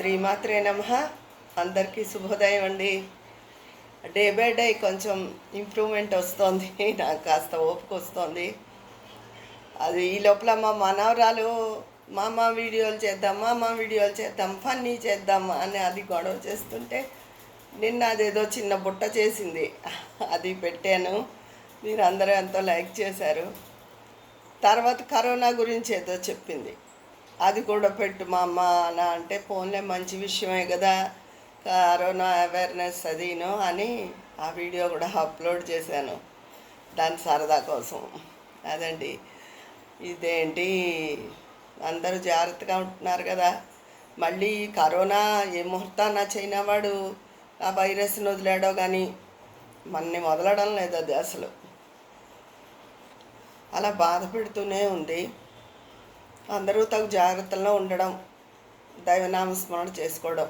శ్రీమాత్రే నమ. అందరికీ శుభోదయం అండి. డే బై డే కొంచెం ఇంప్రూవ్మెంట్ వస్తుంది. నాకు కాస్త ఓపిక వస్తుంది. అది ఈ లోపల మా మనవరాలు మా మా వీడియోలు చేద్దాం మా మా వీడియోలు చేద్దాం ఫన్నీ చేద్దాం అని అది గొడవ చేస్తుంటే నిన్న అదేదో చిన్న బుట్ట చేసింది. అది పెట్టాను. మీరు అందరూ ఎంతో లైక్ చేశారు. తర్వాత కరోనా గురించి ఏదో చెప్పింది. అది కూడా పెట్టు మా అమ్మ అలా అంటే ఫోన్లే మంచి విషయమే కదా. కరోనా అవేర్నెస్ అదిను అని ఆ వీడియో కూడా అప్లోడ్ చేశాను. దాని సరదా కోసం. అదండి. ఇదేంటి? అందరూ జాగ్రత్తగా ఉంటున్నారు కదా. మళ్ళీ కరోనా ఏ ముహూర్తాన చైనా వాడు ఆ వైరస్ని వదిలాడో కానీ మనని వదలడం లేదు అది అసలు. అలా బాధ పెడుతూనే ఉంది. అందరూ తగు జాగ్రత్తల్లో ఉండడం దైవనామస్మరణ చేసుకోవడం.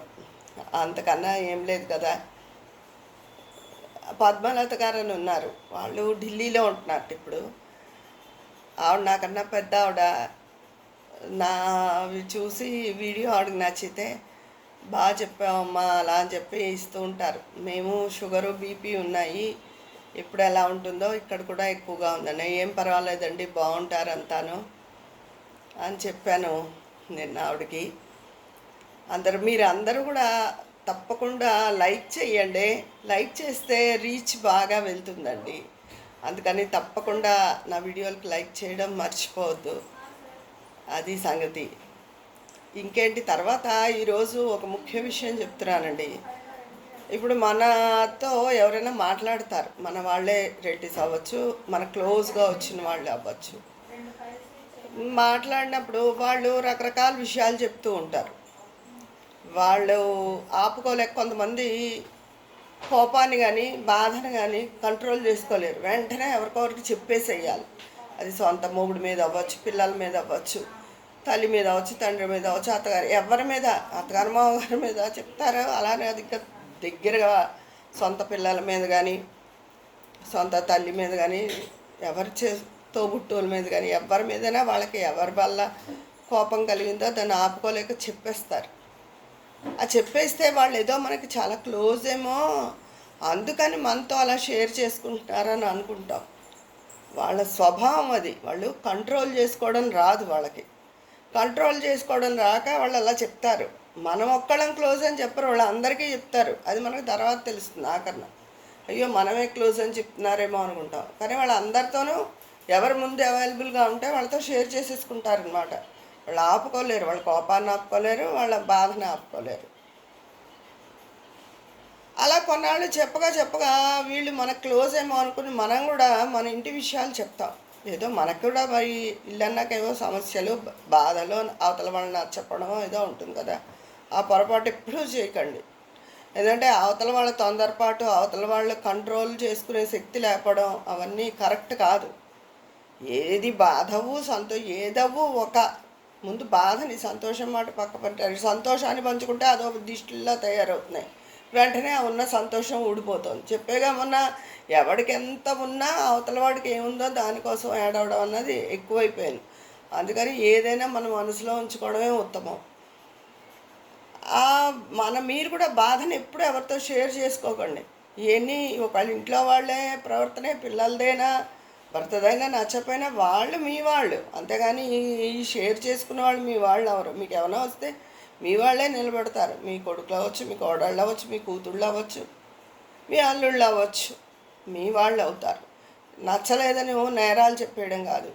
అంతకన్నా ఏం లేదు కదా. పద్మలత గారు అని ఉన్నారు. వాళ్ళు ఢిల్లీలో ఉంటున్నారు ఇప్పుడు. ఆవిడ నాకన్నా పెద్ద ఆవిడ. నా అవి చూసి వీడియో ఆవిడకి నచ్చితే బాగా చెప్పామమ్మా అలా అని చెప్పి ఇస్తూ ఉంటారు. మేము షుగరు బీపీ ఉన్నాయి. ఇప్పుడు ఎలా ఉంటుందో ఇక్కడ కూడా ఎక్కువగా ఉందని. ఏం పర్వాలేదండి బాగుంటారు అంతాను. అని చెప్పాను నిన్న ఆవిడకి. అందరు మీరు అందరూ కూడా తప్పకుండా లైక్ చేయండి లైక్ చేస్తే రీచ్ బాగా వెళ్తుందండి. అందుకని తప్పకుండా నా వీడియోలకు లైక్ చేయడం మర్చిపోవద్దు. అది సంగతి. ఇంకేంటి తర్వాత ఈరోజు ఒక ముఖ్య విషయం చెప్తున్నానండి. ఇప్పుడు మనతో ఎవరైనా మాట్లాడతారు. మన వాళ్ళే రిలేటివ్స్ అవ్వచ్చు మన క్లోజ్గా వచ్చిన వాళ్ళు అవ్వచ్చు. మాట్లాడినప్పుడు వాళ్ళు రకరకాల విషయాలు చెప్తూ ఉంటారు. వాళ్ళు ఆపుకోలేక కొంతమంది కోపాన్ని కానీ బాధను కానీ కంట్రోల్ చేసుకోలేరు. వెంటనే ఎవరికొకరికి చెప్పేసేయాలి. అది సొంత మొగుడు మీద అవ్వచ్చు పిల్లల మీద అవ్వచ్చు తల్లి మీద అవ్వచ్చు తండ్రి మీద అవ్వచ్చు అత్తగారు ఎవరి మీద అత్తగారు మామగారి మీద చెప్తారు అలానే అది ఇంకా దగ్గరగా సొంత పిల్లల మీద కానీ సొంత తల్లి మీద కానీ ఎవరు చే తోబుట్టువుల మీద కానీ ఎవరి మీదైనా వాళ్ళకి ఎవరి వల్ల కోపం కలిగిందో దాన్ని ఆపుకోలేక చెప్పేస్తారు. ఆ చెప్పేస్తే వాళ్ళు ఏదో మనకి చాలా క్లోజ్ ఏమో అందుకని మనతో అలా షేర్ చేసుకుంటున్నారని అనుకుంటాం. వాళ్ళ స్వభావం అది. వాళ్ళు కంట్రోల్ చేసుకోవడం రాదు వాళ్ళకి. కంట్రోల్ చేసుకోవడం రాక వాళ్ళు అలా చెప్తారు. మనం ఒక్కళ్ళం క్లోజ్ అని చెప్పరు వాళ్ళు అందరికీ చెప్తారు. అది మనకు తర్వాత తెలుస్తుంది ఆఖరణ అయ్యో మనమే క్లోజ్ అని చెప్తున్నారేమో అనుకుంటాం. కానీ వాళ్ళందరితోనూ ఎవరి ముందు అవైలబుల్గా ఉంటే వాళ్ళతో షేర్ చేసేసుకుంటారు అనమాట వాళ్ళు ఆపుకోలేరు వాళ్ళ కోపాన్ని ఆపుకోలేరు వాళ్ళ బాధని ఆపుకోలేరు. అలా కొన్నాళ్ళు చెప్పగా చెప్పగా వీళ్ళు మనకు క్లోజ్ ఏమో అనుకుని మనం కూడా మన ఇంటి విషయాలు చెప్తాం. ఏదో మనకు కూడా మరి ఇల్లు ఏవో సమస్యలు బాధలు అవతల వాళ్ళని చెప్పడం ఏదో ఉంటుంది కదా. ఆ పొరపాటు ఎప్పుడూ చేయకండి. ఎందుకంటే అవతల వాళ్ళ తొందరపాటు అవతల వాళ్ళు కంట్రోల్ చేసుకునే శక్తి లేకపోవడం అవన్నీ కరెక్ట్ కాదు. ఏది బాధవు సంతో ఏదవు ఒక ముందు బాధని సంతోషం మాట పక్క పెట్టారు సంతోషాన్ని పంచుకుంటే అదో దిష్టిలా తయారవుతున్నాయి. వెంటనే ఉన్న సంతోషం ఊడిపోతుంది. చెప్పేగా మొన్న ఎవడికి ఎంత ఉన్నా అవతల వాడికి ఏముందో దానికోసం ఏడవడం అన్నది ఎక్కువైపోయింది. అందుకని ఏదైనా మన మనసులో ఉంచుకోవడమే ఉత్తమం. మన మీరు కూడా బాధను ఎప్పుడు ఎవరితో షేర్ చేసుకోకండి. ఇవన్నీ ఒకళ్ళ ఇంట్లో వాళ్ళే ప్రవర్తనే పిల్లలదైనా భర్తదైనా నచ్చపోయినా వాళ్ళు మీ వాళ్ళు. అంతేగాని ఈ- షేర్ చేసుకున్న వాళ్ళు మీ వాళ్ళు ఎవరు? మీకు ఏమైనా వస్తే మీ వాళ్ళే నిలబెడతారు. మీ కొడుకులు అవ్వచ్చు మీ కోడళ్ళు అవ్వచ్చు మీ కూతుళ్ళు అవ్వచ్చు మీ అల్లుళ్ళు అవ్వచ్చు. మీ వాళ్ళు అవుతారు. నచ్చలేదని ఓ నేరాలు చెప్పేయడం కాదు.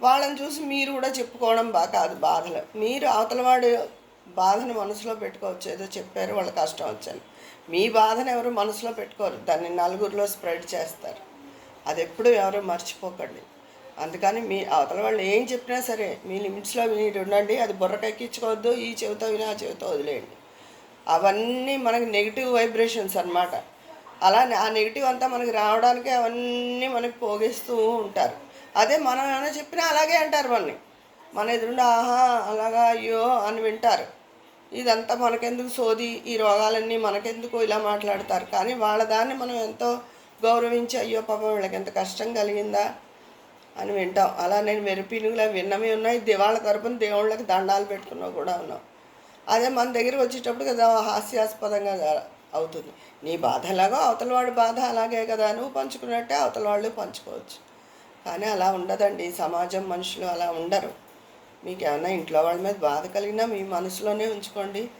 వాళ్ళని చూసి మీరు కూడా చెప్పుకోవడం బా కాదు బాధలు. మీరు అవతల వాడు బాధను మనసులో పెట్టుకోవచ్చు. ఏదో చెప్పారు వాళ్ళ కష్టం వచ్చాను. మీ బాధను ఎవరు మనసులో పెట్టుకోరు. దాన్ని నలుగురిలో స్ప్రెడ్ చేస్తారు. అది ఎప్పుడు ఎవరో మర్చిపోకండి. అందుకని మీ అవతల వాళ్ళు ఏం చెప్పినా సరే మీ లిమిట్స్లో మీరు ఉండండి అది బుర్రకెక్కించుకోవద్దు ఈ చెవితో విని ఆ చెవితో వదిలేయండి. అవన్నీ మనకి నెగిటివ్ వైబ్రేషన్స్ అన్నమాట. అలా ఆ నెగిటివ్ అంతా మనకి రావడానికి అవన్నీ మనకి పోగేస్తూ ఉంటారు. అదే మనం ఏమైనా చెప్పినా అలాగే అంటారు మనని మన ఎదురుండి ఆహా అలాగా అయ్యో అని వింటారు. ఇదంతా మనకెందుకు సోది? ఈ రోగాలన్నీ మనకెందుకు ఇలా మాట్లాడతారు? కానీ వాళ్ళ దాన్ని మనం ఎంతో గౌరవించి అయ్యో పాపం వీళ్ళకి ఎంత కష్టం కలిగిందా అని వింటాం. అలా నేను మెరుపినుగులా విన్నవి ఉన్నాయి. దివాళ్ళ తరపున దేవుళ్ళకి దండాలు పెట్టుకున్నా కూడా ఉన్నాం. అదే మన దగ్గర వచ్చేటప్పుడు కదా హాస్యాస్పదంగా అవుతుంది. నీ బాధ ఎలాగో అవతల వాడి బాధ అలాగే కదా నువ్వు పంచుకున్నట్టే అవతల వాళ్ళు పంచుకోవచ్చు. కానీ అలా ఉండదండి. సమాజం మనుషులు అలా ఉండరు. మీకు ఏమైనా ఇంట్లో వాళ్ళ మీద బాధ కలిగినా మీ మనసులోనే ఉంచుకోండి.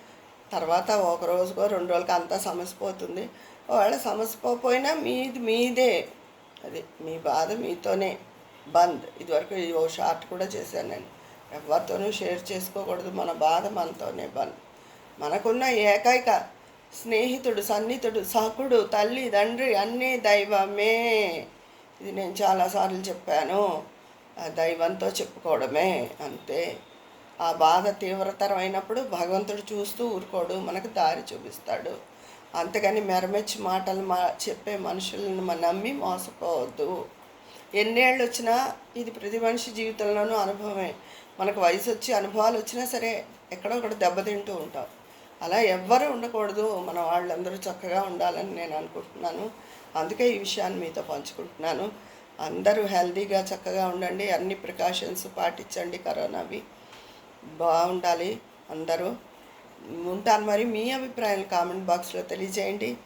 తర్వాత ఒక రోజుకో రెండు రోజులకి అంతా సమస్య వాళ్ళ ఒకవేళ మీది మీదే. అది మీ బాధ మీతోనే. బంద్. ఇదివరకు ఓ షార్ట్ కూడా చేశాను నేను. ఎవరితోనూ షేర్ చేసుకోకూడదు. మన బాధ మనతోనే బంద్. మనకున్న ఏకైక స్నేహితుడు సన్నిహితుడు సకుడు తల్లి తండ్రి అన్నీ దైవమే. ఇది నేను చాలాసార్లు చెప్పాను. ఆ దైవంతో చెప్పుకోవడమే. అంతే. ఆ బాధ తీవ్రతరమైనప్పుడు భగవంతుడు చూస్తూ ఊరుకోడు. మనకు దారి చూపిస్తాడు. అంతకని మెరమెచ్చి మాటలు మా చెప్పే మనుషులను మనం నమ్మి మోసపోవద్దు. ఎన్నేళ్ళు వచ్చినా ఇది ప్రతి మనిషి జీవితంలోనూ అనుభవమే. మనకు వయసు వచ్చి అనుభవాలు వచ్చినా సరే ఎక్కడో ఒకటి దెబ్బతింటూ ఉంటాం. అలా ఎవ్వరూ ఉండకూడదు. మన వాళ్ళందరూ చక్కగా ఉండాలని నేను అనుకుంటున్నాను. అందుకే ఈ విషయాన్ని మీతో పంచుకుంటున్నాను. అందరూ హెల్తీగా చక్కగా ఉండండి. అన్ని ప్రికాషన్స్ పాటించండి కరోనావి. బాగుండాలి అందరూ. ఉంటాను మరి మీ అభిప్రాయాలు కామెంట్ బాక్స్లో తెలియజేయండి.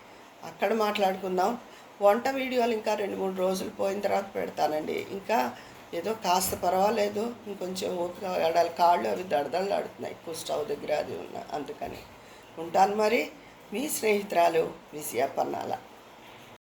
అక్కడ మాట్లాడుకుందాం. వంట వీడియోలు ఇంకా రెండు మూడు రోజులు పోయిన తర్వాత పెడతానండి. ఇంకా ఏదో కాస్త పర్వాలేదు. ఇంకొంచెం ఓపిక ఆడాలి కాళ్ళు అవి దడదళ్ళాడుతున్నాయి ఎక్కువ స్టవ్ దగ్గర అది ఉన్న అందుకని. ఉంటాను మరి. మీ స్నేహితురాలు విజయ పన్నాల